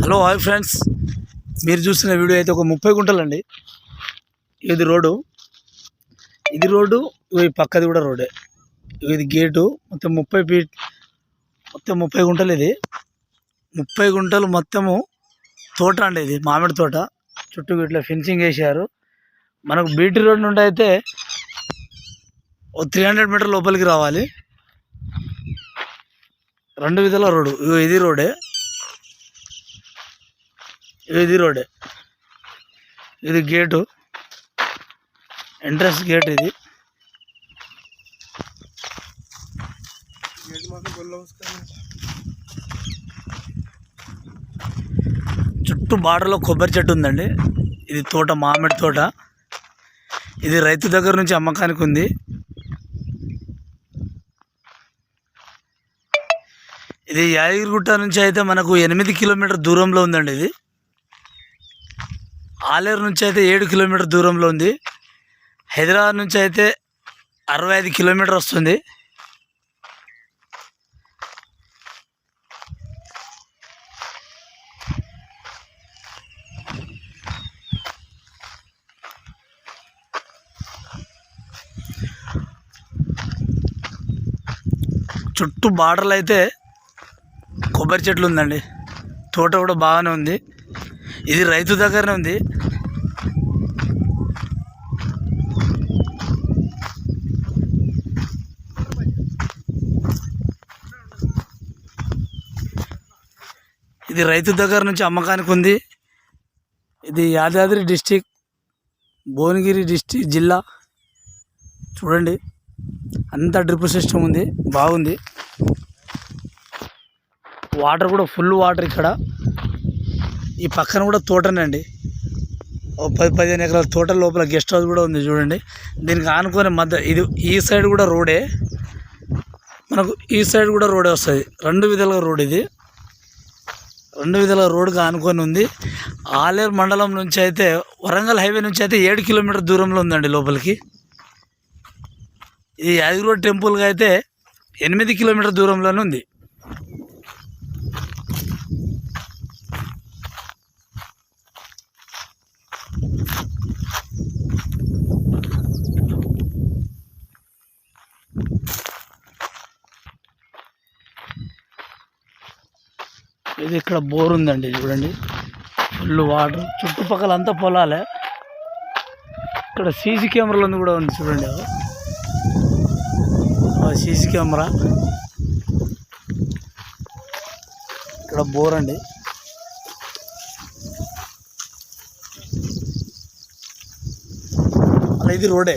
Hello hi friends. మీరు చూసిన video అయితే ఒక ముప్పై గుంటలండి. ఇది రోడ్డు. ఇది రోడ్డు ఈ పక్కది కూడా రోడ్డే. ఇది గేటు. మొత్తం ముప్పై ఫీట్ మొత్తం ముప్పై గుంటలు ఇది. ముప్పై గుంటలు మొత్తము తోట అండి ఇది మామిడి తోట. చుట్టూ ఇట్లా ఫెన్సింగ్ వేసారు మనకు బీటీ రోడ్ నుండి అయితే ఓ త్రీ హండ్రెడ్ మీటర్ లోపలికి రావాలి. రెండు విధాల రోడ్డు. ఇగో ఇది రోడే ఇది రోడే. ఇది గేటు. ఎంట్రన్స్ గేట్ ఇది. చుట్టూ బార్డర్లో కొబ్బరి చెట్టు ఉందండి. ఇది తోట మామిడి తోట. ఇది రైతు దగ్గర నుంచి అమ్మకానికి ఉంది. ఇది యాదగిరిగుట్ట నుంచి అయితే మనకు ఎనిమిది కిలోమీటర్ దూరంలో ఉందండి ఇది. ఆలేరు నుంచి అయితే ఏడు కిలోమీటర్ దూరంలో ఉంది. హైదరాబాద్ నుంచి అయితే అరవై ఐదు కిలోమీటర్ వస్తుంది. చుట్టూ బార్డర్లు అయితే కొబ్బరి చెట్లు ఉందండి. తోట కూడా బాగానే ఉంది. ఇది రైతు దగ్గరనే ఉంది. ఇది రైతు దగ్గర నుంచి అమ్మకానికి ఉంది. ఇది యాదాద్రి డిస్టిక్ భువనగిరి డిస్టిక్ జిల్లా. చూడండి అంతా డ్రిప్ సిస్టమ్ ఉంది బాగుంది. వాటర్ కూడా ఫుల్ వాటర్ ఇక్కడ. ఈ పక్కన కూడా తోటనండి ఓ పది పదిహేను ఎకరాల తోట లోపల గెస్ట్ హౌస్ కూడా ఉంది చూడండి. దీనికి ఆనుకునే మధ్య ఇది ఈ సైడ్ కూడా రోడే. మనకు ఈ సైడ్ కూడా రోడే వస్తుంది. రెండు విధాలుగా రోడ్ ఇది. రెండు విధాల రోడ్డుగా ఆనుకొని ఉంది. ఆలేరు మండలం నుంచి అయితే వరంగల్ హైవే నుంచి అయితే ఏడు కిలోమీటర్ దూరంలో ఉందండి లోపలికి. ఇది యాదగిరి టెంపుల్గా అయితే ఎనిమిది కిలోమీటర్ దూరంలోనే ఉంది. ఇది ఇక్కడ బోర్ ఉందండి చూడండి. ఫుల్ వాటర్ చుట్టుపక్కల అంతా పొలాలే. ఇక్కడ సీసీ కెమెరాలు ఉంది కూడా ఉంది చూడండి. CC camera. ఇక్కడ బోర్ అండి. అలా ఇది రోడే.